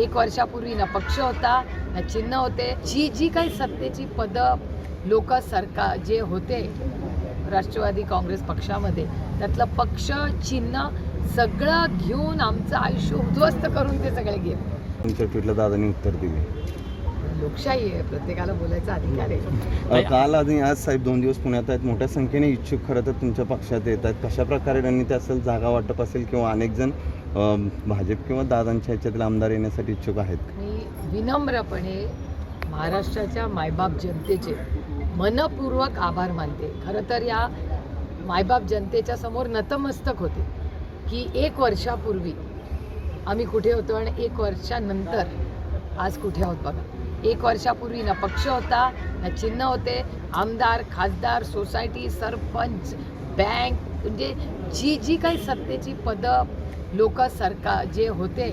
एक वर्षापूर्वी ना पक्ष होता ना चिन्ह होते. जी जी काही सत्तेची पदं लोक सरकार जे होते राष्ट्रवादी काँग्रेस पक्षामध्ये त्यातलं पक्ष चिन्ह सगळं घेऊन आमचं आयुष्य उद्ध्वस्त करून ते सगळे गेले. तुमच्या ट्विटला दादांनी उत्तर दिले. लोकशाही आहे प्रत्येकाला बोलायचा अधिकार आहे. काल आणि आज साहेब दोन दिवस पुण्यात आहेत. मोठ्या संख्येने इच्छुक खरं तर तुमच्या पक्षात येत आहेत. कशा प्रकारे रणनीती असेल जागा वाटप असेल किंवा अनेक जण भाजप किंवा दादांच्या ह्याच्यातील आमदार येण्यासाठी इच्छुक आहेत? मी विनम्रपणे महाराष्ट्राच्या मायबाप जनतेचे मनपूर्वक आभार मानते. खरं तर या मायबाप जनतेच्या समोर नतमस्तक होते की एक वर्षापूर्वी आम्ही कुठे होतो आणि एक वर्षानंतर आज कुठे आहोत बघा. एक वर्षापूर्वी ना पक्ष होता ना चिन्ह होते. आमदार खासदार सोसायटी सरपंच बँक म्हणजे जी जी काही सत्तेची पदं लोक सरकार जे होते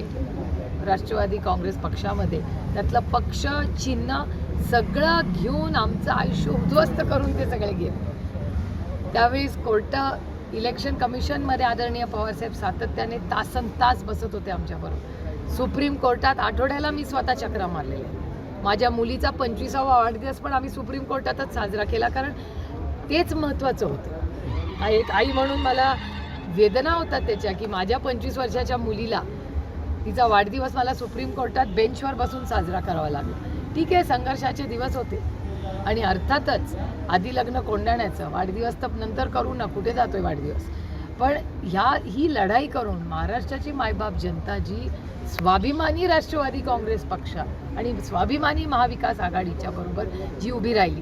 राष्ट्रवादी काँग्रेस पक्षामध्ये त्यातलं पक्ष चिन्ह सगळं घेऊन आमचं आयुष्य उद्ध्वस्त करून ते सगळे गेले. त्यावेळेस कोर्ट इलेक्शन कमिशनमध्ये आदरणीय पवारसाहेब सातत्याने तासन तास बसत होते आमच्याबरोबर. सुप्रीम कोर्टात आठवड्याला मी स्वतः चक्रा मारलेल्या माझ्या मुलीचा पंचवीसावा वाढदिवस पण आम्ही सुप्रीम कोर्टातच साजरा केला कारण तेच महत्त्वाचं होतं. एक आई म्हणून मला वेदना होतात त्याच्या की माझ्या पंचवीस वर्षाच्या मुलीला तिचा वाढदिवस मला सुप्रीम कोर्टात बेंचवर बसून साजरा करावा लागला. ठीक आहे संघर्षाचे दिवस होते. आणि अर्थातच आधी लग्न कोंडाण्याचं वाढदिवस तर नंतर करू ना कुठे जातोय वाढदिवस? पण ह्या ही लढाई करून महाराष्ट्राची मायबाप जनता जी स्वाभिमानी राष्ट्रवादी काँग्रेस पक्ष आणि स्वाभिमानी महाविकास आघाडीच्या बरोबर जी उभी राहिली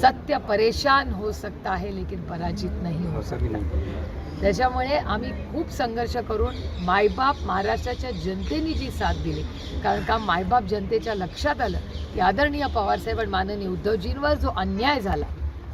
सत्य परेशान हो सकता है लेकिन पराजित नहीं हो सकता त्याच्यामुळे आम्ही खूप संघर्ष करून मायबाप महाराष्ट्राच्या जनतेने जी साथ दिली कारण का मायबाप जनतेच्या लक्षात आलं की आदरणीय पवारसाहेब आणि माननीय उद्धवजींवर जो अन्याय झाला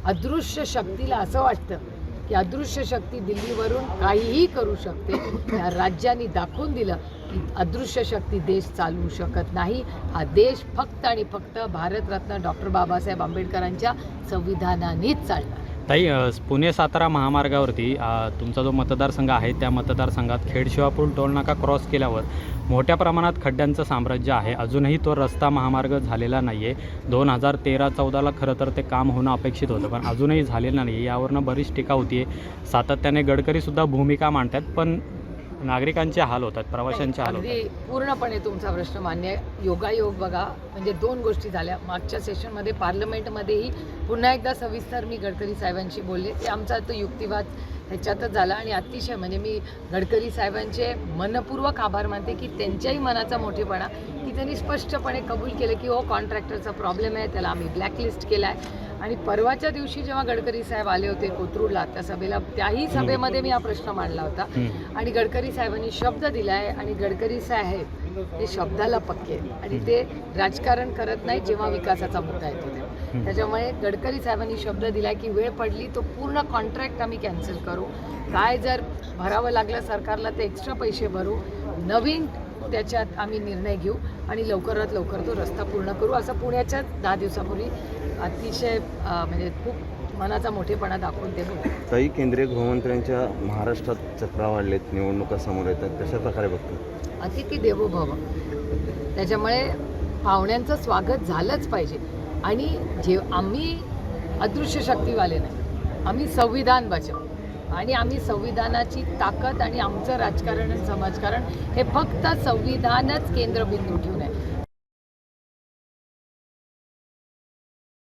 अदृश्य शक्तीला असं वाटतं अदृश्य शक्ती दिल्लीवरून काहीही करू शकते. या राज्यांनी दाखवून दिलं की अदृश्य शक्ती देश चालवू शकत नाही. हा देश फक्त आणि फक्त भारतरत्न डॉक्टर बाबासाहेब आंबेडकरांच्या संविधानानेच चालणार ताई पुणे सातारा महामार्गावरती तुमचा जो मतदारसंघ आहे त्या मतदारसंघात खेडशिवापूर टोलनाका क्रॉस केल्यावर मोठ्या प्रमाणात खड्ड्यांचं साम्राज्य आहे. अजूनही तो रस्ता महामार्ग झालेला नाही आहे दोन हजार तेरा चौदाला खरं तर ते काम होणं अपेक्षित होतं पण अजूनही झालेलं नाही आहे यावरनं बरीच टीका होती आहे सातत्याने गडकरीसुद्धा भूमिका मांडतात पण नागरिकांचे हाल होतात प्रवाशांचे हाल होतात. अगदी पूर्णपणे तुमचा प्रश्न मान्य आहे. योगायोग बघा म्हणजे दोन गोष्टी झाल्या. मागच्या सेशनमध्ये पार्लमेंटमध्येही पुन्हा एकदा सविस्तर मी गडकरी साहेबांशी बोलले. ते आमचा तो युक्तिवाद ह्याच्यातच झाला. आणि अतिशय म्हणजे मी गडकरी साहेबांचे मनपूर्वक आभार मानते की त्यांच्याही मनाचा मोठेपणा की त्यांनी स्पष्टपणे कबूल केलं की हो कॉन्ट्रॅक्टरचा प्रॉब्लेम आहे त्याला आम्ही ब्लॅकलिस्ट केला आहे आणि परवाच्या दिवशी जेव्हा गडकरी साहेब आले होते कोथरूडला त्या सभेला त्याही सभेमध्ये मी हा प्रश्न मांडला होता. आणि गडकरी साहेबांनी शब्द दिलाय आणि गडकरी साहेब ते शब्दाला पक्के. आणि ते राजकारण करत नाही जेव्हा विकासाचा मुद्दा येतो तेव्हा. त्याच्यामुळे गडकरी साहेबांनी शब्द दिलाय की वेळ पडली तो पूर्ण कॉन्ट्रॅक्ट आम्ही कॅन्सल करू. काय जर भरावं लागलं सरकारला ते एक्स्ट्रा पैसे भरू. नवीन त्याच्यात आम्ही निर्णय घेऊ आणि लवकरात लवकर तो रस्ता पूर्ण करू. असं पुण्याच्याच दहा दिवसापूर्वी अतिशय म्हणजे खूप मनाचा मोठेपणा दाखवून ते बोलले काही केंद्रीय गृहमंत्र्यांच्या महाराष्ट्रात चक्रा वाढलेत निवडणुका समोर येतात कशा प्रकारे बघतात अतिथी देवो भव त्याच्यामुळे पाहुण्यांचं स्वागत झालंच पाहिजे. आणि जे आम्ही अदृश्य शक्तीवाले नाही आम्ही संविधान बचाव आणि आम्ही संविधानाची ताकद आणि आमचं राजकारण आणि समाजकारण हे फक्त संविधानच केंद्रबिंदू ठेवून आहे.